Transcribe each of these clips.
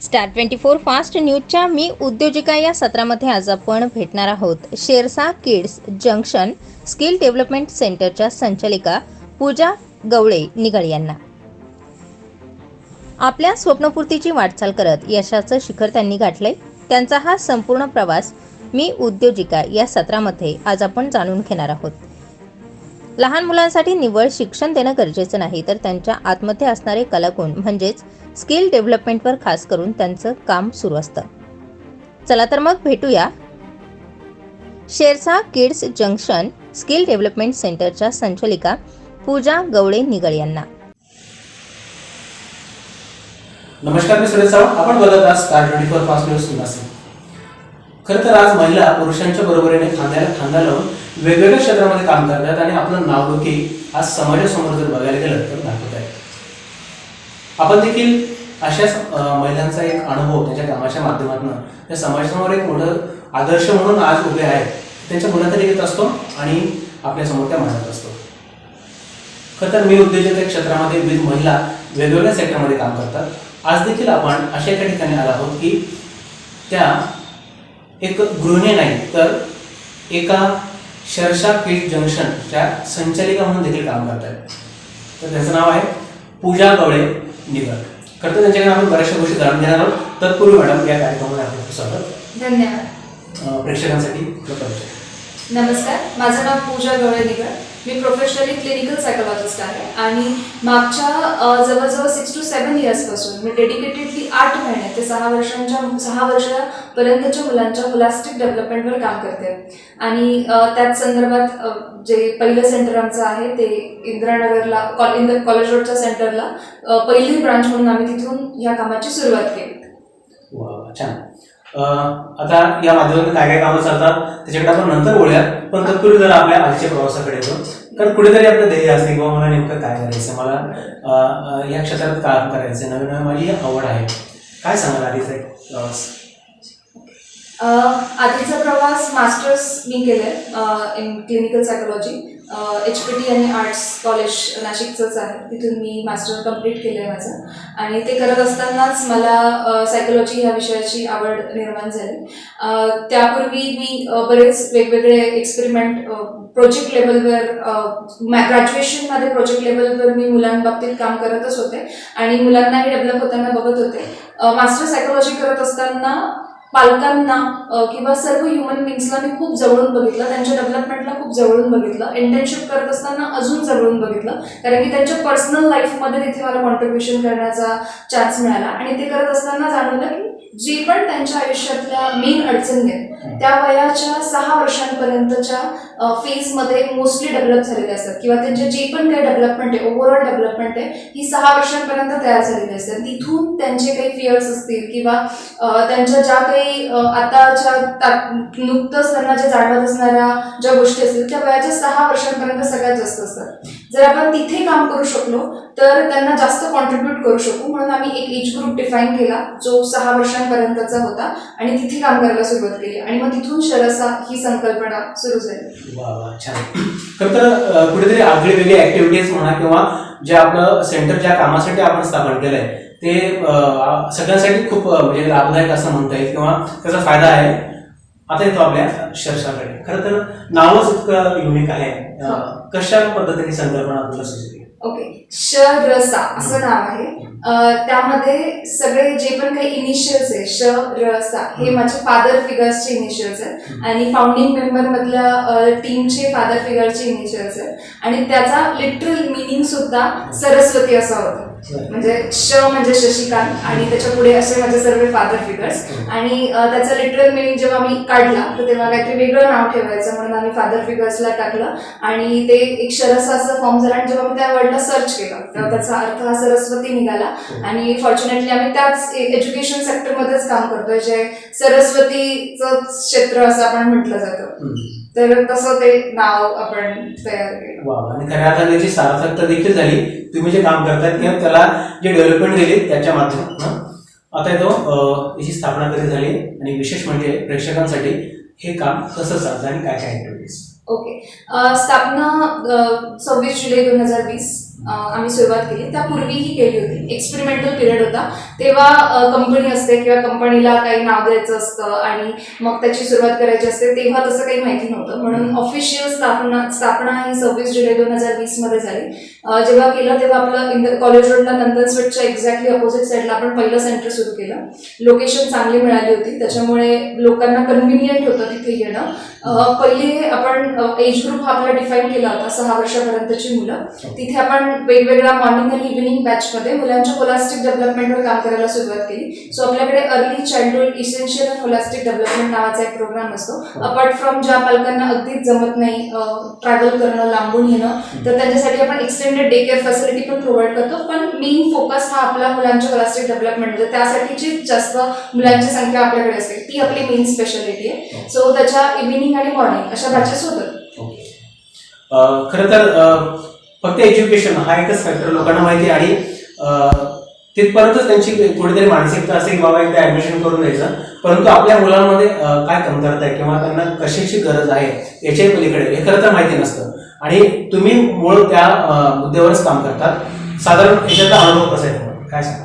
Star twenty four fast न्यूजच्या मी उद्योजिका या सत्रामध्ये आज आपण भेटणार आहोत. शेरसा किड्स जंक्शन स्किल डेव्हलपमेंट सेंटरच्या संचालिका पूजा गवळे निगळ यांना. आपल्या स्वप्नपूर्तीची वाटचाल करत यशाचं शिखर त्यांनी गाठले त्यांचा हा संपूर्ण प्रवास मी उद्योजिका या सत्रामध्ये आज आपण जाणून घेणार आहोत. लहान मुलांसाठी निव्वळ शिक्षण देणं गरजेचं नाही तर त्यांच्या आतमध्ये असणारे कलागुण म्हणजेच स्किल डेव्हलपमेंटवर खास करून त्यांचं काम सुरू असतं. चला तर मग भेटूया. शेरसा किड्स जंक्शन स्किल डेव्हलपमेंट सेंटरच्या संचालिका पूजा गवळे निगळ यांना. नमस्कार मी सुरेश चव्हाण आपण बघत आहात star twenty four fast news सिंहासन खरं तर आज महिला पुरुषांच्या बरोबरीने खांद्याला खांदा लावून वेगवेगळ्या क्षेत्रामध्ये काम करतात आणि आपलं नावलौकिक आज समाजासमोर जर बघायला गेलं तर दाखवतात आपण देखील अशाच महिलांचा एक अनुभव त्यांच्या कामाच्या माध्यमातून त्या समाजासमोर एक मोठं आदर्श म्हणून आज उभे आहेत त्यांच्या मुलाखती घेत असतो आणि आपल्यासमोर त्या मांडत असतो. खरं तर मी उद्योजक क्षेत्रामध्ये विविध महिला वेगवेगळ्या सेक्टरमध्ये काम करतात. आज देखील आपण अशा एका ठिकाणी आलो आहोत की त्या एक गृहिणी नाही तर एका शर्षा पीठ जंक्शनच्या संचालिका म्हणून देखील काम करत आहेत तर त्याचं नाव आहे पूजा गवळे. निगड खरं तर त्यांच्याकडे आपण बऱ्याचशा गोष्टी जाणून घेणार आहोत. तत्पूर्वी मॅडम या कार्यक्रमामध्ये आपलं स्वागत. धन्यवाद. प्रेक्षकांसाठी नमस्कार माझं नाव पूजा गवळे मी प्रोफेशनली क्लिनिकल सायकोलॉजिस्ट आहे आणि मागच्या जवळजवळ सिक्स टू सेवन इयर्सपासून मी डेडिकेटेडली आठ महिने ते सहा वर्षांच्या सहा वर्षापर्यंतच्या मुलांच्या होलास्टिक डेव्हलपमेंटवर काम करते. आणि त्याच संदर्भात जे पहिलं सेंटर आमचं आहे ते इंदिरानगरला कॉ इंद कॉलेज रोडच्या सेंटरला पहिली ब्रांच म्हणून आम्ही तिथून ह्या कामाची सुरुवात केली. छान. आता या माध्यमातून काय काय कामं चालतात त्याच्याकडे आपण नंतर बोलूया पण तत्पूर्वी जर आपल्या आजच्या प्रवासाकडे येतो कारण कुठेतरी आपलं ध्येय असते किंवा मला नेमकं काय करायचं मला या क्षेत्रात काम करायचं नवीन नवीन माझी आवड आहे. काय सांगाल आधीचा एक प्रवास आधीचा प्रवास मास्टर्स मी केले in clinical psychology H P T आणि आर्ट्स कॉलेज नाशिकचंच आहे. तिथून मी मास्टर कंप्लीट केलं आहे माझं. आणि ते करत असतानाच मला सायकोलॉजी ह्या विषयाची आवड निर्माण झाली. त्यापूर्वी मी बरेच वेगवेगळे एक्सपेरिमेंट प्रोजेक्ट लेवलवर ग्रॅज्युएशनमध्ये प्रोजेक्ट लेवलवर मी मुलांबाबतीत काम करतच होते. आणि मुलांनाही डेव्हलप होताना बघत होते. मास्टर सायकोलॉजी करत असताना पालकांना किंवा सर्व ह्युमन बिंग्सला मी खूप जवळून बघितलं. त्यांच्या डेव्हलपमेंटला खूप जवळून बघितलं. इंटर्नशिप करत असताना अजून जवळून बघितलं. कारण की त्यांच्या पर्सनल लाईफमध्ये तिथे मला कॉन्ट्रीब्युशन करण्याचा चान्स मिळाला. आणि ते करत असताना जाणवलं की जी पण त्यांच्या आयुष्यातल्या मेन अडचणी आहेत त्या वयाच्या सहा वर्षांपर्यंतच्या फेजमध्ये मोस्टली डेव्हलप झालेले असतात. किंवा त्यांचे जे पण काही डेव्हलपमेंट आहे ओव्हरऑल डेव्हलपमेंट आहे ही सहा वर्षांपर्यंत तयार झालेली असतात तिथून त्यांचे काही फिअर्स असतील किंवा त्यांच्या ज्या काही आताच्या नुकतंच त्यांना जे जाणवत असणाऱ्या ज्या गोष्टी असतील त्या वयाच्या सहा वर्षांपर्यंत सगळ्यात जास्त असतात. जर आपण तिथे काम करू शकलो तर त्यांना जास्त कॉन्ट्रीब्यूट करू शकू. म्हणून आम्ही एक एज ग्रुप डिफाईन केला जो सहा वर्षांपर्यंतचा होता आणि तिथे काम करायला सुरुवात केली. आणि मग तिथून शरसा ही संकल्पना सुरू झाली. वा छान. खरं तर कुठेतरी आगळी वेगळी ऍक्टिव्हिटीज म्हणा किंवा जे आपलं सेंटर ज्या कामासाठी आपण स्थापन केलंय ते सगळ्यांसाठी खूप म्हणजे लाभदायक असं म्हणता येईल किंवा त्याचा फायदा आहे. आता येतो आपल्या शर्षाकडे. खरं तर नावच इतकं युनिक आहे. अं, कशा पद्धतीने संकल्पना आपल्याला सुचली? ओके. श असं नाव आहे. त्यामध्ये सगळे जे पण काही इनिशियल्स आहे श र सा हे माझे फादर फिगर्सचे इनिशियल्स आहेत. आणि फाउंडिंग मेंबर मधल्या टीमचे फादर फिगरचे इनिशियल्स आहेत. आणि त्याचा लिटरल मिनिंग सुद्धा सरस्वती असा होता. म्हणजे श म्हणजे शशिकांत आणि त्याच्या पुढे असे माझे सर्व फादर फिगर्स आणि त्याचा लिटरल मिनिंग जेव्हा मी काढला तर तेव्हा काहीतरी वेगळं नाव ठेवायचं म्हणून आम्ही फादर फिगर्सला टाकलं. आणि ते एक शरस असं फॉर्म झाला आणि जेव्हा मी त्या वर्डला सर्च केलं तेव्हा त्याचा अर्थ हा सरस्वती निघाला. आणि फॉर्च्युनेटली आम्ही त्याच एज्युकेशन सेक्टरमध्येच काम करतोय जे सरस्वतीचं क्षेत्र असं आपण म्हटलं जातं. तर तसं ते नाव आपण तयार केलं. वा. आणि खऱ्या अर्थाने त्याची सार्थकता देखील झाली. तुम्ही जे काम करतायत किंवा त्याला जे डेव्हलपमेंट दिली त्याच्या माध्यमातून. आता येतो अं, याची स्थापना कधी झाली? आणि विशेष म्हणजे प्रेक्षकांसाठी हे काम कसं चालतं आणि काय काय ऍक्टिव्हिटीज ओके. स्थापना सव्वीस जुलै दोन हजार वीस. आम्ही सुरुवात केली. त्यापूर्वीही केली होती. एक्सपेरिमेंटल पिरियड होता. तेव्हा कंपनी असते किंवा कंपनीला काही नाव द्यायचं असतं आणि मग त्याची सुरुवात करायची असते तेव्हा तसं काही माहिती नव्हतं. म्हणून ऑफिशियल स्थापना स्थापना ही सव्वीस जुलै दोन हजार वीसमध्ये झाली जेव्हा केलं तेव्हा आपलं इंद कॉलेज रोडला नंदन स्वीटच्या एक्झॅक्टली अपोजिट साईडला आपण पहिलं सेंटर सुरू केलं. लोकेशन चांगली मिळाली होती. त्याच्यामुळे लोकांना कन्व्हिनियंट होतं तिथे येणं. पहिले आपण एज ग्रुप हा आपला डिफाईन केला होता सहा वर्षापर्यंतची मुलं. तिथे आपण वेगवेगळ्या मॉर्निंग आणि इव्हिनिंग बॅचमध्ये मुलांच्या होलास्टिक डेव्हलपमेंटवर काम करायला सुरुवात केली. सो आपल्याकडे early childhood essential and holistic development नावाचा एक प्रोग्राम असतो. अपार्ट फ्रॉम ज्या पालकांना अगदीच जमत नाही ट्रॅव्हल करणं लांबून येणं तर त्यांच्यासाठी आपण एक्सटेंडेड डे केअर फॅसिलिटी पण प्रोव्हाइड करतो. पण मेन फोकस हा आपला मुलांच्या होलास्टिक डेव्हलपमेंट म्हणजे त्यासाठीची जास्त मुलांची संख्या आपल्याकडे असते. ती आपली मेन स्पेशालिटी आहे. सो त्याच्या इव्हिनिंग आणि मॉर्निंग अशा बॅचेस होतात. खरं तर फक्त एज्युकेशन हा एकच फॅक्टर लोकांना माहिती आहे. आणि तिथपर्यंतच त्यांची कुठेतरी मानसिकता असेल की बाबा एकदा ऍडमिशन करून द्यायचं. परंतु आपल्या मुलांमध्ये काय कमतरता आहे किंवा त्यांना कशाची गरज आहे याच्याही पलीकडे. हे खरं तर माहिती नसतं. आणि तुम्ही मूळ त्या मुद्द्यावरच काम करतात. साधारण याच्यातला अनुभव कसा आहे काय सांगा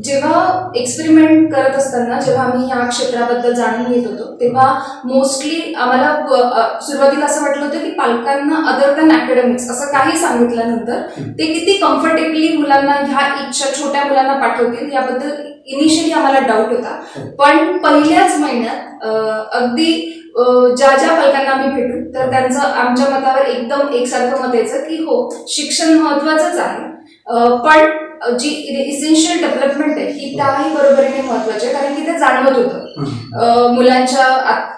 जेव्हा एक्सपेरिमेंट करत असताना जेव्हा आम्ही ह्या क्षेत्राबद्दल जाणून घेत होतो तेव्हा मोस्टली आम्हाला सुरुवातीला असं वाटलं होतं की पालकांना अदर दॅन अकॅडमिक्स असं काही सांगितल्यानंतर ते किती कम्फर्टेबली मुलांना ह्या इच्छा छोट्या मुलांना पाठवतील याबद्दल इनिशियली आम्हाला डाऊट होता. पण पहिल्याच महिन्यात अगदी ज्या ज्या पालकांना आम्ही भेटू तर त्यांचं आमच्या मतावर एकदम एकसारखं मत यायचं की हो शिक्षण महत्वाचंच आहे. पण जी इसेन्शियल डेव्हलपमेंट आहे ही त्याही बरोबरीने महत्वाची आहे कारण की ते जाणवत होतं. मुलांच्या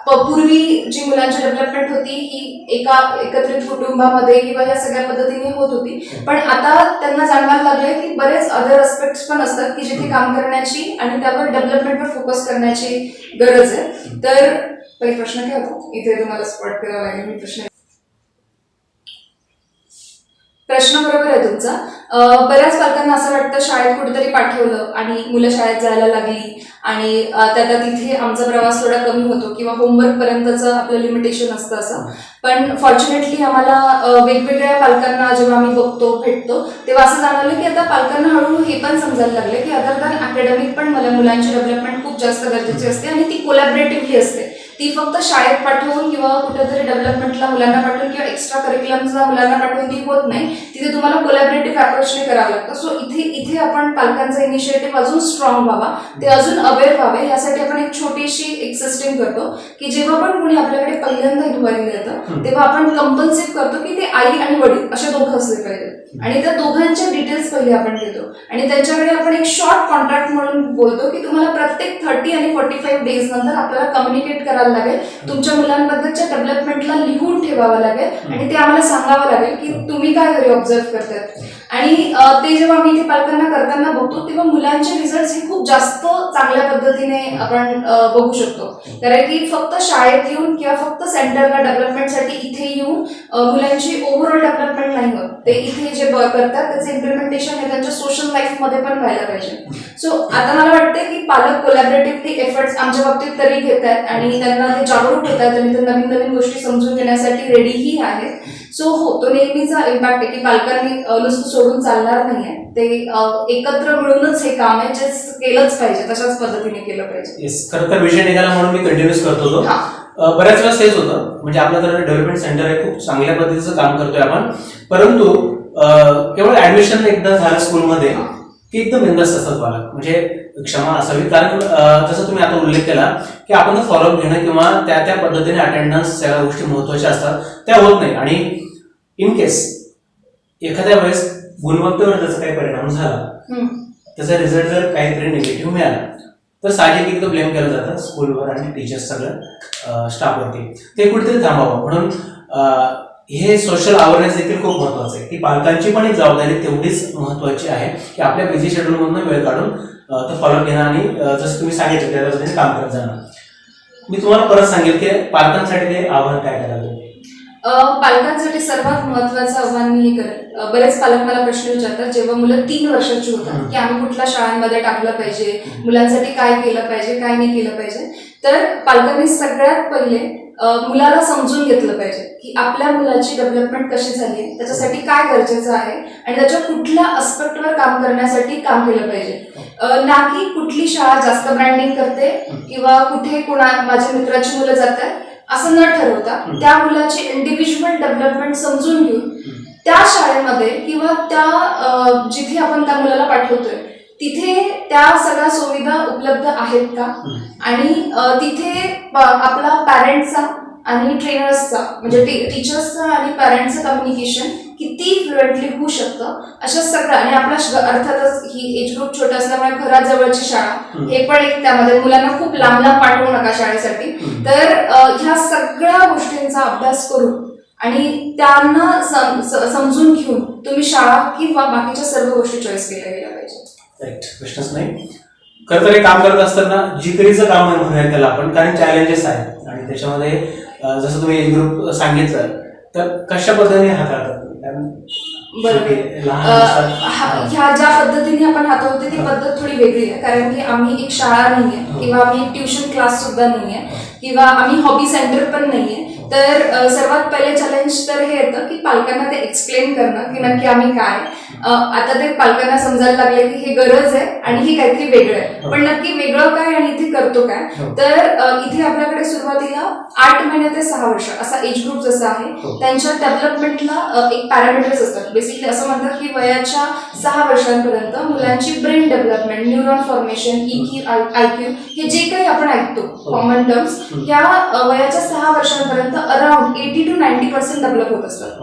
पूर्वी जी मुलांची डेव्हलपमेंट होती ही एका एकत्रित कुटुंबामध्ये किंवा या सगळ्या पद्धतीने होत होती. पण आता त्यांना जाणवायला लागलंय की बरेच अदर अस्पेक्ट पण असतात की जिथे काम करण्याची आणि त्यावर डेव्हलपमेंटवर फोकस करण्याची गरज आहे. तर पहिले प्रश्न काय होता? इथे तुम्हाला स्पॉट करावा लागेल मी प्रश्न प्रश्न बरोबर आहे तुमचा. बऱ्याच पालकांना असं वाटतं शाळेत कुठेतरी पाठवलं आणि मुलं शाळेत जायला लागली आणि त्याचा त्यात तिथे आमचा प्रवास थोडा कमी होतो किंवा होमवर्क पर्यंतचं आपलं लिमिटेशन असतं असं. पण फॉर्च्युनेटली आम्हाला वेगवेगळ्या पालकांना जेव्हा आम्ही बघतो भेटतो तेव्हा असं जाणवलं की आता पालकांना हळूहळू हे पण समजायला लागले की अदर दॅन अकॅडमिक पण मला मुलांची डेव्हलपमेंट खूप जास्त गरजेची असते आणि ती कोलॅबरेटिव्हली असते. ती फक्त शाळेत पाठवून किंवा कुठेतरी डेव्हलपमेंटला मुलांना पाठवून किंवा एक्स्ट्रा करिक्युलम्सला मुलांना पाठवून ती होत नाही. तिथे तुम्हाला कोलॅबरेटिव्ह अप्रोचने करावं लागतं. सो इथे इथे आपण पालकांचा इनिशिएटिव्ह अजून स्ट्रॉंग व्हावा. ते अजून अवेअर व्हावे. यासाठी आपण एक छोटीशी एक सिस्टीम करतो की जेव्हा पण कोणी आपल्याकडे पहिल्यांदा इन्क्वायरी येतं तेव्हा आपण कंपल्सेट करतो की ते आई आणि वडील असे दोघं असले पाहिजे आणि त्या दोघांच्या डिटेल्स पहिले आपण घेतो आणि त्यांच्याकडे आपण एक शॉर्ट कॉन्ट्रॅक्ट म्हणून बोलतो की तुम्हाला प्रत्येक थर्टी आणि फोर्टी फाईव्ह डेज नंतर आपल्याला कम्युनिकेट करायला लागेल. तुमच्या मुलांबद्दलच्या डेव्हलपमेंटला लिहून ठेवावं लागेल. आणि ते आम्हाला सांगावं लागेल की तुम्ही काय घरी ऑब्झर्व करतायत. आणि ते जेव्हा आम्ही इथे पालकांना करताना बघतो तेव्हा मुलांचे रिझल्ट हे खूप जास्त चांगल्या पद्धतीने आपण बघू शकतो. कारण की फक्त शाळेत येऊन किंवा फक्त सेंटरला डेव्हलपमेंटसाठी इथे येऊन मुलांची ओव्हरऑल डेव्हलपमेंट नाही होत. ते इथे जे करतात त्याचं इम्प्लिमेंटेशन हे त्यांच्या सोशल लाईफमध्ये पण व्हायला पाहिजे. सो आता मला वाटतं की पालक कोलॅबरेटिव्हली एफर्ट्स आमच्या बाबतीत तरी घेत आहेत आणि त्यांना ते जागरूक होत आहेत आणि ते नवीन नवीन गोष्टी समजून घेण्यासाठी रेडीही आहेत. सो हो तो नेहमीचा इम्पॅक्ट आहे की पालकांनी नुसतं सोडून चालणार नाहीये. ते एकत्र मिळूनच हे काम आहे जे केलंच पाहिजे तशाच पद्धतीने केलं पाहिजे. खरं तर विषय निघाला म्हणून मी कंटिन्यूस करतो तो. हा. बऱ्याच वेळेस तेच होतं. म्हणजे आपल्याकडे डेव्हलपमेंट सेंटर आहे खूप चांगल्या पद्धतीचं काम करतोय आपण. परंतु केवळ ऍडमिशन एकदा झालं स्कूलमध्ये की एकदम बिंदास्त असतात पालक म्हणजे क्षमा असावी. कारण जसं तुम्ही आता उल्लेख केला की आपण फॉलोअप घेणं किंवा त्या त्या पद्धतीने अटेंडन्स सगळ्या गोष्टी महत्त्वाच्या असतात त्या होत नाही. आणि इन केस एखाद्या वेळेस गुणवत्तेवर त्याचा काही परिणाम झाला. त्याचा रिझल्ट जर काहीतरी निगेटिव्ह मिळाला तर साहजिक एकदम ब्लेम केलं जातं स्कूलवर आणि टीचर्स सगळं स्टाफवरती ते कुठेतरी थांबावं. म्हणून हे सोशल अवेअरनेस देखील खूप महत्वाचं आहे. की पालकांची पण एक जबाबदारी तेवढीच महत्वाची आहे की आपल्या बिझी शेड्यूलमधून वेळ काढून तो फॉलोअप घेणं आणि जसं तुम्ही सांगितलं त्या पद्धतीने काम करत जाणं. मी तुम्हाला परत सांगेल की पालकांसाठी ते आव्हान काय करायला पालकांसाठी सर्वात महत्वाचं आव्हान मी हे अ, बरेच पालक मला प्रश्न विचारतात जेव्हा मुलं तीन वर्षाची होतात. की आम्ही कुठल्या शाळांमध्ये टाकलं पाहिजे मुलांसाठी काय केलं पाहिजे काय नाही केलं पाहिजे तर पालकांनी सगळ्यात पहिले मुलाला समजून घेतलं पाहिजे की आपल्या मुलाची डेव्हलपमेंट कशी झाली आहे त्याच्यासाठी काय गरजेचं आहे आणि त्याच्या कुठल्या अस्पेक्टवर काम करण्यासाठी काम केलं पाहिजे ना की कुठली शाळा जास्त ब्रँडिंग करते किंवा कुठे कोणा माझ्या मित्राची मुलं जातात असं न ठरवता. त्या मुलाची इंडिव्हिज्युअल डेव्हलपमेंट समजून घेऊन त्या शाळेमध्ये किंवा त्या जिथे आपण त्या मुलाला पाठवतोय तिथे त्या सगळ्या सुविधा उपलब्ध आहेत का? आणि तिथे आपला पॅरेंट्सचा आणि ट्रेनर्सचा म्हणजे टीचर्सचा आणि पॅरेंट्सचं कम्युनिकेशन किती फ्लुएंटली होऊ शकतं अशा सगळ्या आणि आपला अर्थातच ही एज ग्रुप छोटा असल्यामुळे घराजवळची शाळा. हे पण एक त्यामध्ये मुलांना खूप लांब लांब पाठवू नका शाळेसाठी. तर ह्या सगळ्या गोष्टींचा अभ्यास करून आणि त्यांना समजून घेऊन तुम्ही शाळा किंवा बाकीच्या सर्व गोष्टी चॉईस केल्या गेल्या पाहिजे प्रश्नच नाही. खरं तर हे काम करत असताना जिकरीचं काम म्हणूया त्याला आपण कारण चॅलेंजेस आहेत. आणि त्याच्यामध्ये जसं तुम्ही एज ग्रुप सांगितलं तर कशा पद्धतीने हाताळतात? कारण बरोबर. ह्या ज्या पद्धतीने आपण हाताळतो ती पद्धत थोडी वेगळी आहे. कारण की आम्ही एक शाळा नाहीये हो. किंवा आम्ही ट्युशन क्लास सुद्धा नाहीये किंवा आम्ही हॉबी सेंटर पण नाहीये. तर अ, सर्वात पहिले चॅलेंज तर हे येतं की पालकांना ते एक्सप्लेन करणं की नक्की आम्ही काय. आता ते पालकांना समजायला लागले की हे गरज आहे आणि हे काहीतरी वेगळं आहे हो. पण नक्की वेगळं काय आणि इथे करतो काय हो. तर इथे आपल्याकडे सुरुवातीला आठ महिने ते सहा वर्ष असा एज ग्रुप जसा आहे हो. त्यांच्या डेव्हलपमेंटला एक पॅरामीटर्स असतात बेसिकली असं म्हणतात की वयाच्या सहा वर्षांपर्यंत मुलांची brain development neuron formation EQ IQ हे जे काही आपण ऐकतो. Common terms. या वयाच्या सहा वर्षांपर्यंत around eighty to ninety percent develop होत असतात.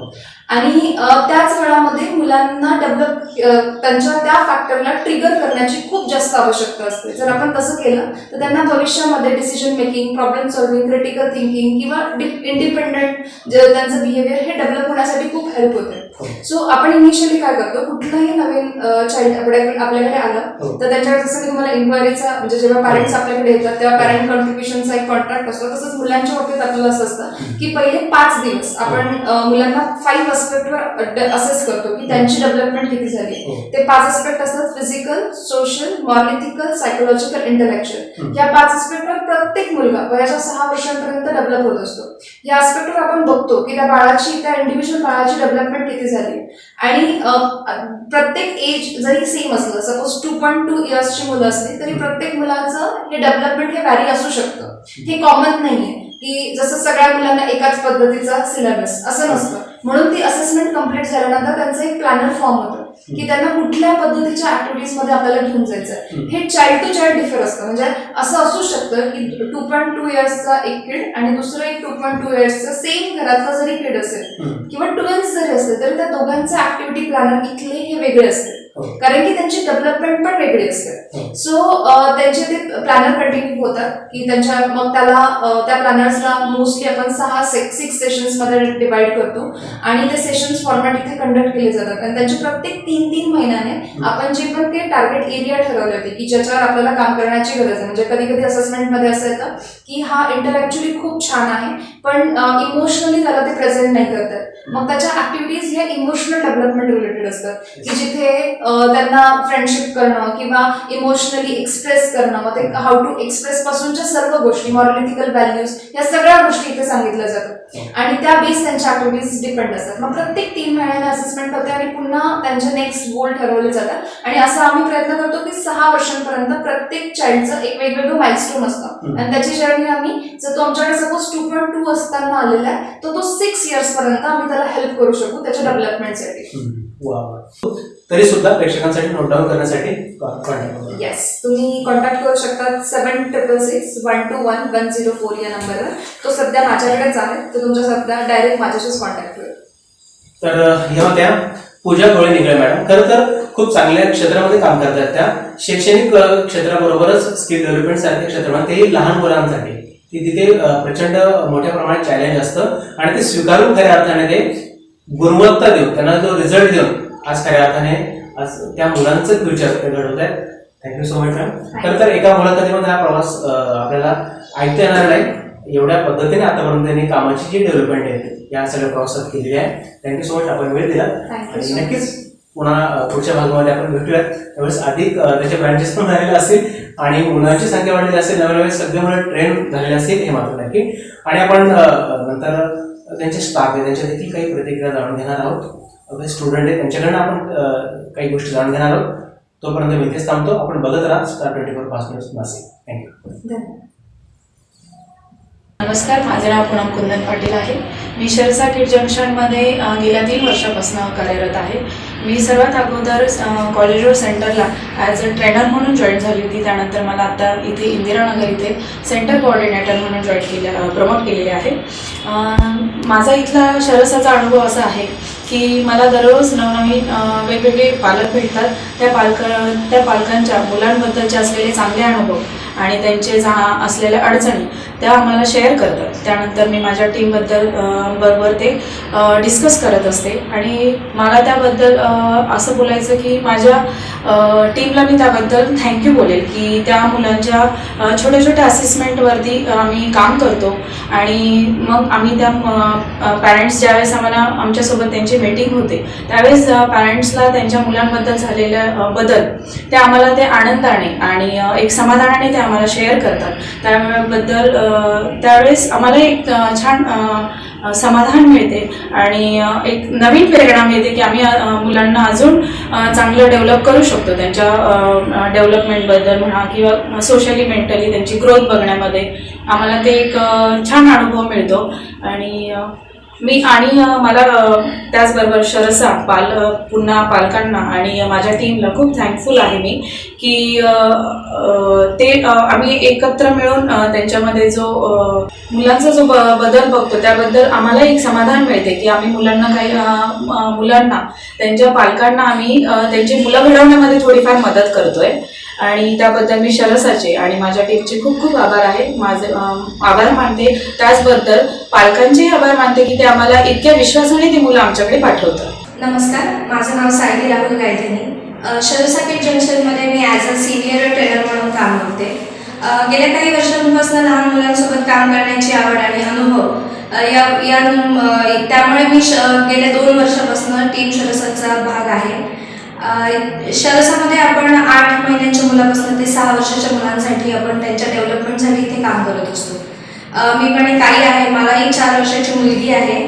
आणि त्याच वेळामध्ये मुलांना डेव्हलप त्यांच्या त्या फॅक्टरला ट्रिगर करण्याची खूप जास्त आवश्यकता असते. जर आपण तसं केलं तर त्यांना भविष्यामध्ये decision making problem solving critical thinking किंवा इंडिपेंडंट त्यांचं बिहेवियर हे डेव्हलप होण्यासाठी खूप हेल्प होते. सो आपण इनिशियली काय करतो कुठलंही नवीन चाइल्ड आपल्याकडे आपल्याकडे आलं हो. तर त्याच्यावर जसं की तुम्हाला इन्क्वायरीचा म्हणजे जेव्हा पॅरेंट्स आपल्याकडे येतात तेव्हा पॅरेंट कॉन्ट्रीब्युशनचा एक कॉन्ट्रॅक्ट असतो. तसंच मुलांच्या बाबतीत आपल्याला असं असतं की पहिले पाच दिवस आपण मुलांना फाईव्ह अस्पेक्टवर असेस करतो की त्यांची डेव्हलपमेंट किती झाली हो. ते पाच अस्पेक्ट असतात फिजिकल सोशल मॉलिटिकल सायकोलॉजिकल हम्म. या पाच अस्पेक्टवर प्रत्येक मुलगा वयाच्या सहा वर्षांपर्यंत डेव्हलप होत असतो. या अस्पेक्टवर आपण बघतो की त्या बाळाची त्या इंडिव्हिज्युअल बाळाची डेव्हलपमेंट किती झाली. आणि प्रत्येक एज जरी सेम असलं सपोज टू पॉईंट टू इयर्सची मुलं असली तरी प्रत्येक मुलाचं हे डेव्हलपमेंट हे व्हॅरी असू शकतं. हे कॉमन नाहीये. की जसं सगळ्या मुलांना एकाच पद्धतीचा सिलेबस असं नसतं. म्हणून ती असेसमेंट कंप्लीट झाल्यानंतर त्यांचं एक प्लॅनर फॉर्म होतं. की त्यांना कुठल्या पद्धतीच्या ऍक्टिव्हिटीजमध्ये आपल्याला घेऊन जायचं हे चाइल्ड टू चाइल्ड डिफर असतं. म्हणजे असं असू शकतं की टू पॉईंट टू इयर्सचा एक किड आणि दुसरं एक टू पॉईंट टू इयर्सचा सेम घरातला जरी किड असेल. किंवा ट्वेल्थ जरी असले तरी त्या दोघांचे ऍक्टिव्हिटी प्लॅनर इथले हे वेगळे असते हो. कारण की त्यांची डेव्हलपमेंट पण वेगळी असते हो. सो त्यांचे ते प्लॅनर कंटिन्यू होतात की त्यांच्या मग त्याला त्या प्लॅनर्सला मोस्टली आपण सहा सिक्स सेशन्समध्ये डिवाइड करतो आणि ते सेशन्स फॉर्मॅट इथे कंडक्ट केले जातात आणि त्यांचे प्रत्येक तीन तीन महिन्याने आपण जे पण ते टार्गेट एरिया ठरवले होते की ज्याच्यावर आपल्याला काम करण्याची गरज आहे म्हणजे म्हणजे कधी कधी असेसमेंटमध्ये असं येतं की हा इंटरॅक्च्युअली खूप छान आहे पण इमोशनली त्याला ते प्रेझेंट नाही करतात मग त्याच्या ऍक्टिव्हिटीज ह्या इमोशनल डेव्हलपमेंट रिलेटेड असतात. की जिथे त्यांना फ्रेंडशिप करणं किंवा इमोशनली एक्सप्रेस करणं मग ते हाऊ टू एक्सप्रेस पासूनच्या सर्व गोष्टी मॉरलिटिकल व्हॅल्यूज या सगळ्या गोष्टी इथे सांगितल्या जातात. आणि त्या बेस त्यांच्या ऍक्टिव्हिटीज डिपेंड असतात. मग प्रत्येक तीन महिन्याने असेसमेंट होते आणि पुन्हा त्यांचे नेक्स्ट गोल ठरवले जातात. आणि असं आम्ही प्रयत्न करतो की सहा वर्षांपर्यंत प्रत्येक चाइल्डचं एक वेगवेगळं माइलस्टोन असतं. आणि त्याची जर्नी आम्ही जर तो आमच्याकडे सपोज टू पॉईंट टू असताना आलेला आहे तर तो सिक्स इयर्स पर्यंत आम्ही त्याला हेल्प करू शकू त्याच्या डेव्हलपमेंटसाठी. तरी सुद्धा प्रेक्षकांसाठी नोट डाऊन करण्यासाठी कॉन्टॅक्ट करा. येस तुम्ही कॉन्टॅक्ट करू शकता seven triple six one two one one zero four या नंबरवर तो सध्या माझ्याकडेच आहे. तो तुमच्या सध्या डायरेक्ट माझ्याशीच कॉन्टॅक्ट होईल. तर ह्या होत्या. पूजा गोळे निगळे मॅडम खरं तर खूप चांगल्या क्षेत्रामध्ये काम करतात त्या. शैक्षणिक क्षेत्राबरोबरच स्किल डेव्हलपमेंट सारख्या क्षेत्रामध्ये तेही लहान मुलांसाठी. ती तिथे प्रचंड मोठ्या प्रमाणात चॅलेंज असतं आणि ते स्वीकारून खऱ्या अर्थाने ते गुणवत्ता देऊन त्यांना जो रिझल्ट देऊन आज खऱ्या अर्थाने आज त्या मुलांचं फ्युचर घडवत आहे थँक्यू सो मच मॅम खरं तर एका मुलाखतीमध्ये हा प्रवास आपल्याला ऐकता येणार नाही. एवढ्या पद्धतीने आतापर्यंत त्यांनी कामाची जी डेव्हलपमेंट आहे या सगळ्या प्रवासात केलेली आहे थँक्यू सो मच आपण वेळ दिला. आणि नक्कीच पुन्हा पुढच्या भागामध्ये आपण भेटूयात. त्यावेळेस अधिक त्याचे ब्रँचेस पण झालेले असतील आणि मुलांची संख्या वाढलेली असेल नव्या नव्या सगळे मुलं ट्रेन झालेले असतील हे मात्र नक्की. आणि आपण नंतर त्यांचे स्टाफ आहे त्यांच्या देखील काही प्रतिक्रिया जाणून घेणार आहोत. स्टुडंट आहे त्यांच्याकडनं आपण काही गोष्टी जाणून घेणार आहोत. तोपर्यंत मी इथेच थांबतो. आपण बघत राहा स्टार ट्वेंटी फोर पाच मिनिट्स नाशिक. थँक्यू नमस्कार माझे नाव पूनम कुंदन पाटील आहे. मी शिरसा किड जंक्शनमध्ये गेल्या तीन वर्षापासून कार्यरत आहे. मी सर्वात अगोदर कॉलेज रोड सेंटरला ॲज अ ट्रेनर म्हणून जॉईन झाली होती. त्यानंतर मला आता इथे इंदिरानगर इथे सेंटर कोऑर्डिनेटर म्हणून जॉईन केल्या प्रमोट केलेले आहे. माझा इथला शरसाचा अनुभव असा आहे की मला दररोज नवनवीन वेगवेगळे पालक भेटतात. त्या पालक त्या पालकांच्या मुलांबद्दलचे असलेले चांगले अनुभव आणि त्यांचे जा असलेल्या अडचणी त्या आम्हाला शेअर करतात. त्यानंतर मी माझ्या टीमबद्दल बरोबर ते डिस्कस करत असते. आणि मला त्याबद्दल असं बोलायचं की माझ्या टीमला मी त्याबद्दल थँक्यू बोलेल की त्या मुलांच्या छोट्या छोट्या असेसमेंटवरती आम्ही काम करतो. आणि मग आम्ही त्या पॅरेंट्स ज्यावेळेस आम्हाला आमच्यासोबत त्यांची मीटिंग होते त्यावेळेस पॅरेंट्सला त्यांच्या मुलांबद्दल झालेल्या बदल ते आम्हाला ते आनंदाने आणि एक समाधानाने ते आम्हाला शेअर करतात. त्याबद्दल त्यावेळेस आम्हाला एक छान समाधान मिळते. आणि एक नवीन प्रेरणा मिळते की आम्ही मुलांना अजून चांगलं डेव्हलप करू शकतो. त्यांच्या डेव्हलपमेंटबद्दल म्हणा किंवा सोशली मेंटली त्यांची ग्रोथ बघण्यामध्ये आम्हाला ते एक छान अनुभव मिळतो. आणि मी आणि मला त्याचबरोबर शरसा पाल पुन्हा पालकांना आणि माझ्या टीमला खूप थँकफुल आहे मी की ते आम्ही एकत्र मिळून त्यांच्यामध्ये जो मुलांचा जो बदल बघतो त्याबद्दल आम्हाला एक समाधान मिळते की आम्ही मुलांना काही मुलांना त्यांच्या पालकांना आम्ही त्यांची मुलं घडवण्यामध्ये थोडीफार मदत करतोय. आणि त्याबद्दल मी शरसाचे आणि माझ्या टीमचे खूप खूप आभार आहे. माझे आभार मानते. त्याचबद्दल पालकांचेही आभार मानते की ते आम्हाला इतक्या विश्वासाने ती मुलं आमच्याकडे पाठवतात. नमस्कार. माझं नाव सायली राहुल गायधनी. शरसाकेट जंक्शनमध्ये मी ॲज अ सिनियर ट्रेनर म्हणून काम करते. गेल्या काही वर्षांपासून लहान मुलांसोबत काम करण्याची आवड आणि अनुभव या या त्यामुळे मी श गेल्या दोन वर्षापासून टीम शरसाचा भाग आहे. शरसामध्ये आपण आठ महिन्यांच्या मुलापासून ते सहा वर्षाच्या मुलांसाठी आपण त्यांच्या डेव्हलपमेंटसाठी इथे काम करत असतो. मी पण एक आई आहे. मलाही चार वर्षाची मुलगी आहे.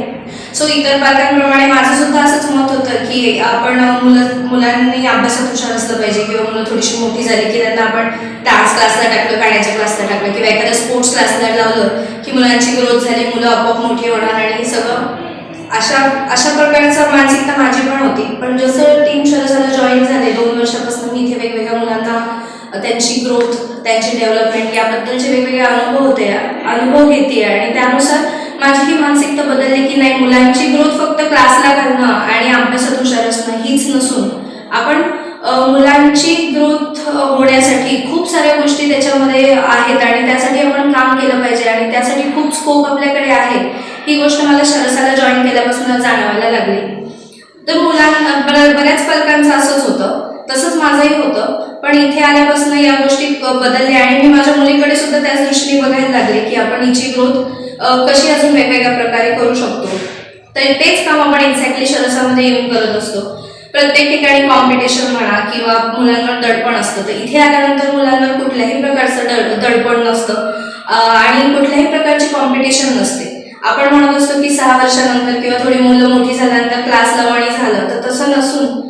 सो इतर पालकांप्रमाणे माझं सुद्धा असंच मत होतं की आपण मुलं मुलांनी अभ्यासात हुशार असलं पाहिजे किंवा मुलं थोडीशी मोठी झाली की त्यांना आपण डान्स क्लासला टाकलं गाण्याच्या क्लासला टाकलं किंवा एखाद्या स्पोर्ट्स क्लासला लावलं की मुलांची ग्रोथ झाली मुलं आपोआप मोठी होणार आणि हे सगळं अशा अशा प्रकारचा मानसिकता माझी पण होती. पण जसं टीम शरसाला जॉईन झाले दोन वर्षापासून मी इथे वेगवेगळ्या मुलांना त्यांची ग्रोथ त्यांची डेव्हलपमेंट याबद्दलचे वेगवेगळे अनुभव होते अनुभव घेते. आणि त्यानुसार माझी ही मानसिकता बदलली की नाही मुलांची ग्रोथ फक्त क्लासला घालणं आणि अभ्यासात हुशार असणं हीच नसून आपण मुलांची ग्रोथ होण्यासाठी खूप साऱ्या गोष्टी त्याच्यामध्ये आहेत आणि त्यासाठी आपण काम केलं पाहिजे आणि त्यासाठी खूप स्कोप आपल्याकडे आहे. ही गोष्ट मला शरसाला जॉईन केल्यापासून जाणवायला लागली. तर मुलांना बऱ्याच पालकांचं असंच होतं. तसंच माझंही होतं. पण इथे आल्यापासून या गोष्टी बदलल्या आणि मी माझ्या मुलीकडे सुद्धा त्याच दृष्टीने बघायला लागले की आपण हिची ग्रोथ कशी अजून वेगवेगळ्या प्रकारे करू शकतो. तर तेच काम आपण एक्झॅक्टली शरसामध्ये येऊन करत असतो. प्रत्येक ठिकाणी कॉम्पिटिशन म्हणा किंवा मुलांवर दडपण असतं. तर इथे आल्यानंतर मुलांवर कुठल्याही प्रकारचं दड दडपण नसतं. आणि कुठल्याही प्रकारची कॉम्पिटिशन नसते. आपण म्हणत असतो की सहा वर्षानंतर किंवा थोडी मुलं मोठी झाल्यानंतर क्लास लावणी झालं तर तसं नसून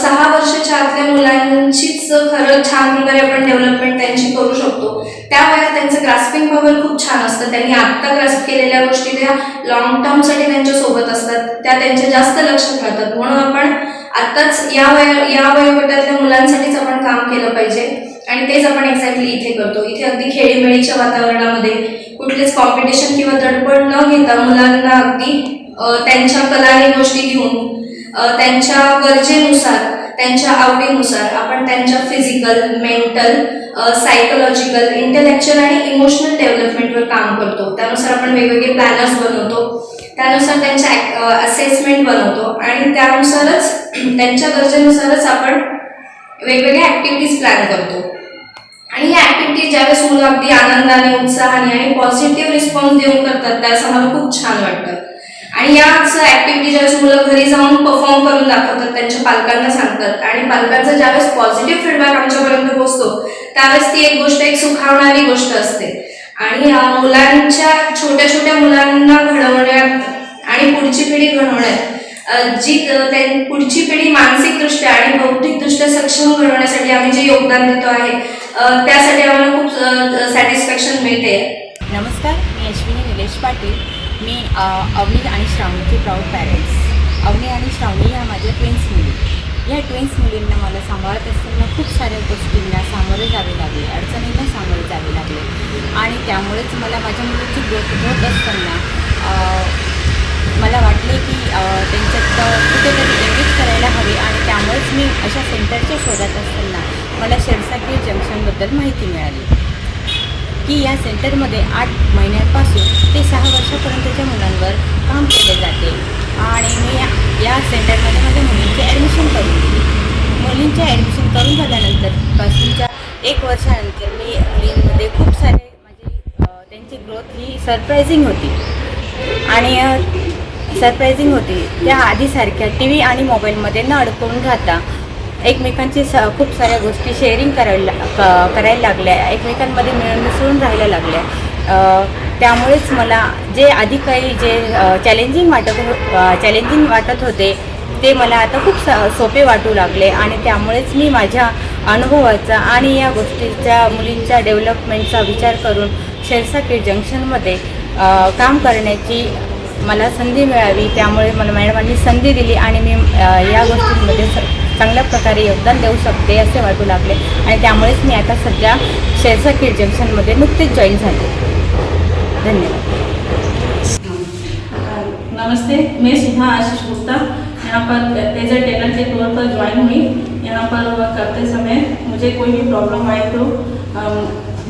सहा वर्षाच्या आतल्या मुलांचीच खरं छान प्रकारे आपण डेव्हलपमेंट त्यांची करू शकतो. त्या वयात त्यांचं ग्रास्पिंग पॉवर खूप छान असतं. त्यांनी आत्ता ग्रास्प केलेल्या गोष्टी त्या लॉंग टर्मसाठी त्यांच्यासोबत असतात. त्या त्यांच्या जास्त लक्षात राहतात म्हणून आपण आत्ताच या वय या वयोगटातल्या मुलांसाठीच आपण काम केलं पाहिजे. आणि तेच आपण एक्झॅक्टली इथे करतो. इथे अगदी खेळीमेळीच्या वातावरणामध्ये कुठलेच कॉम्पिटिशन किंवा दडपण न घेता मुलांना अगदी त्यांच्या कला आणि गोष्टी घेऊन त्यांच्या गरजेनुसार त्यांच्या आवडीनुसार आपण त्यांच्या फिजिकल मेंटल सायकोलॉजिकल इंटेलेक्च्युअल आणि इमोशनल डेव्हलपमेंटवर काम करतो. त्यानुसार आपण वेगवेगळे प्लॅनर्स बनवतो. त्यानुसार त्यांच्या असेसमेंट बनवतो. आणि त्यानुसारच त्यांच्या गरजेनुसारच आपण वेगवेगळ्या ॲक्टिव्हिटीज प्लॅन करतो. आणि या ॲक्टिव्हिटीज ज्यावेळेस मुलं अगदी आनंदाने उत्साहाने आणि पॉझिटिव्ह रिस्पॉन्स देऊन करतात त्यावेळेस आम्हाला खूप छान वाटतं. आणि याच ऍक्टिव्हिटी ज्यावेळेस मुलं घरी जाऊन परफॉर्म करून दाखवतात त्यांच्या पालकांना सांगतात. आणि पालकांचा ज्यावेळेस पॉझिटिव्ह फीडबॅक आमच्यापर्यंत पोहोचतो त्यावेळेस ती एक गोष्ट एक सुखावणारी गोष्ट असते. आणि मुलांच्या छोट्या छोट्या मुलांना घडवण्यात आणि पुढची पिढी घडवण्यात जी पुढची पिढी मानसिकदृष्ट्या आणि बौद्धिकदृष्ट्या सक्षम घडवण्यासाठी आम्ही जे योगदान देतो आहे त्यासाठी आम्हाला खूप सॅटिस्फॅक्शन मिळते. नमस्कार मी अश्विनी निलेश पाटील. मी अवनी आणि श्रावणीचे प्राऊड पॅरेंट्स अवनी आणि श्रावणी ह्या माझ्या ट्विन्स मुली. या ट्विन्स मुलींना मला सांभाळत असताना खूप साऱ्या गोष्टींना सामोरे जावे लागले अडचणींना सामोरे जावे लागले. आणि त्यामुळेच मला माझ्या मुलीची ग्रोथ होत असताना मला वाटले की त्यांच्यात कुठेतरी एंगेज करायला हवे आणि त्यामुळेच मी अशा सेंटरच्या शोधात असताना मला शेरसाकी जंक्शनबद्दल माहिती मिळाली. की या सेंटरमध्ये आठ महिन्यांपासून ते सहा वर्षापर्यंतच्या मुलांवर काम केले जाते आणि मी या या सेंटरमध्ये माझ्या मुलींची ॲडमिशन करून दिली मुलींचे ॲडमिशन करून झाल्यानंतर पासूनच्या एक वर्षानंतर मी मुलींमध्ये खूप सारे माझी त्यांची ग्रोथ ही सरप्रायझिंग होती. आणि सरप्रायझिंग होती. त्या आधीसारख्या टी व्ही आणि मोबाईलमध्ये न अडकून राहता एकमेकांची स खूप साऱ्या गोष्टी शेअरिंग करायला क- करायला लागल्या. एकमेकांमध्ये मिळून मिसळून राहायला लागल्या. त्यामुळेच मला जे आधी काही जे चॅलेंजिंग वाटत हो, चॅलेंजिंग वाटत होते ते मला आता खूप स सोपे वाटू लागले आणि त्यामुळेच मी माझ्या अनुभवाचा आणि या गोष्टीच्या मुलींच्या डेव्हलपमेंटचा विचार करून शेरसाकीर जंक्शनमध्ये काम करण्याची मला संधी मिळावी त्यामुळे मला मॅडमांनी संधी दिली आणि मी या गोष्टींमध्ये चांगल्या प्रकारे योगदान देऊ शकते असे वाटू लागले. आणि त्यामुळेच मी आता सध्या शेरसाकीर जंक्शनमध्ये नुकतीच जॉईन झाले. धन्यवाद. नमस्ते मैं सुधा आशीष गुप्ता. यहाँ पर तेजर टेलर के तौर पर ज्वाइन हुई. यहाँ पर वर्क करते समय मुझे कोई भी प्रॉब्लम आई तो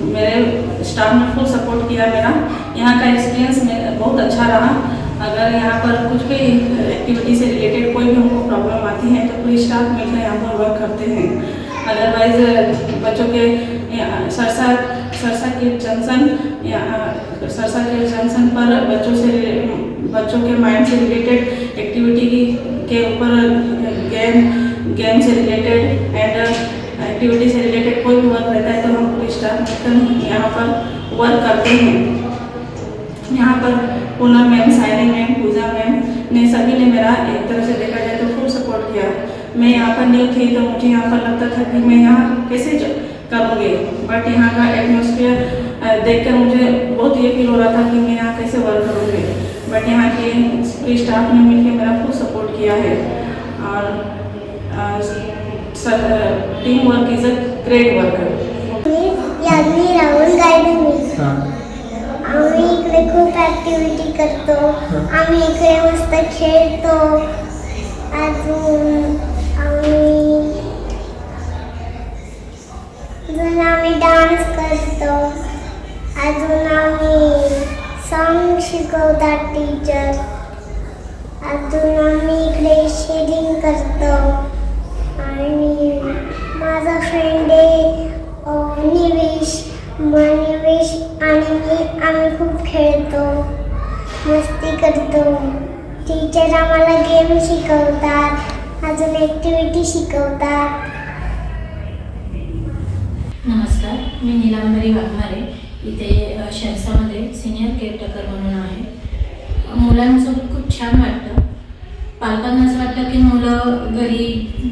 मेरे स्टाफ ने फुल सपोर्ट किया मेरा. यहाँ का एक्सपीरियंस बहुत अच्छा रहा. अगर यहाँ पर कुछ भी एक्टिविटी से रिलेटेड कोई भी हमको प्रॉब्लम आती है तो पूरी स्टाफ मिलकर यहाँ पर वर्क करते हैं। अदरवाइज़ बच्चों के सरसा सरसा के जंक्शन सरसा के जंक्शन पर बच्चों से, बच्चों के माइंड से रिलेटेड एक्टिविटी की, के ऊपर गेम गेम से रिलेटेड एंड एक्टिविटी से रिलेटेड कोई भी वर्क रहता है तो हम पूरी स्टाफ मिलकर यहाँ पर वर्क करते हैं। यहाँ पर Poonam ma'am Saini ma'am, Pooja ma'am ने सभी ने मेरा एक तरह से देखा जाए तो फुल सपोर्ट किया। मैं यहाँ पर न्यू थी तो मुझे यहाँ पर लगता था कि मैं यहाँ कैसे करूँगी? बट यहाँ का एटमोसफियर देखकर मुझे बहुत ये फील हो रहा था कि मैं यहाँ कैसे वर्क करूँगी। बट यहाँ के स्टाफ ने मिलकर मेरा फुल सपोर्ट किया है। और team work is a great work करतो आम्ही इकडे मस्त खेळतो. अजून आम्ही अजून आम्ही डान्स करतो. अजून आम्ही सॉन्ग शिकवतात टीचर अजून आम्ही इकडे शेडिंग करतो. आणि माझा फ्रेंड आहे निवेश. मग निवेश आणि मी आम्ही खूप खेळतो. मस्ती करतो. टीचर आम्हाला गेम शिकवतात. अजून ॲक्टिव्हिटी शिकवतात. नमस्कार मी नीलांबरी वाघमारे. इथे शहसामध्ये सिनियर केअरटेकर म्हणून आहे. मुलांसोबत खूप छान वाटतं. पालकांना असं वाटतं की मुलं घरी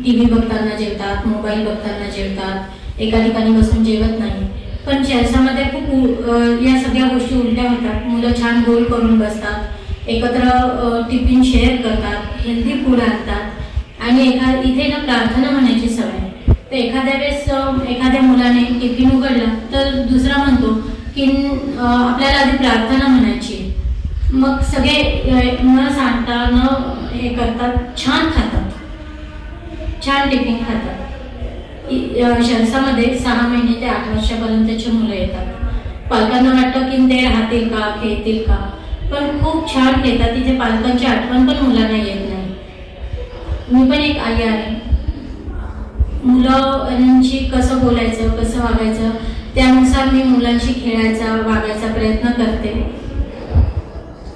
टी व्ही बघताना जेवतात मोबाईल बघताना जेवतात. एका ठिकाणी बसून जेवत नाही. पण शेरसामध्ये खूप या सगळ्या गोष्टी उलट्या होतात. मुलं छान गोल करून बसतात. एकत्र टिफिन शेअर करतात. हेल्दी फूड आणतात. आणि एखा इथे ना प्रार्थना म्हणायची सवय आहे. तर एखाद्या वेळेस एखाद्या मुलाने टिफिन उघडला तर दुसरा म्हणतो की आपल्याला आधी प्रार्थना म्हणायची मग सगळे न सांडता न हे करतात छान खातात. छान टिफिन खातात. शहरामध्ये शरसामध्ये सहा महिने ते आठ वर्षापर्यंतची मुलं येतात. पालकांना वाटतं की ते राहतील का खेळतील का? पण खूप छान खेळतात तिथे पालकांची आठवण पण मुलांना येत नाही. मी पण एक आई आहे. मुलांशी कसं बोलायचं कसं वागायचं त्यानुसार मी मुलांशी खेळायचा वागायचा प्रयत्न करते.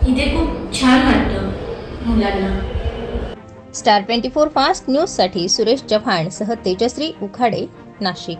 इथे खूप छान वाटतं मुलांना. स्टार ट्वेंटी फोर फास्ट न्यूजसाठी सुरेश चव्हाण सह तेजश्री उखाडे नाशिक.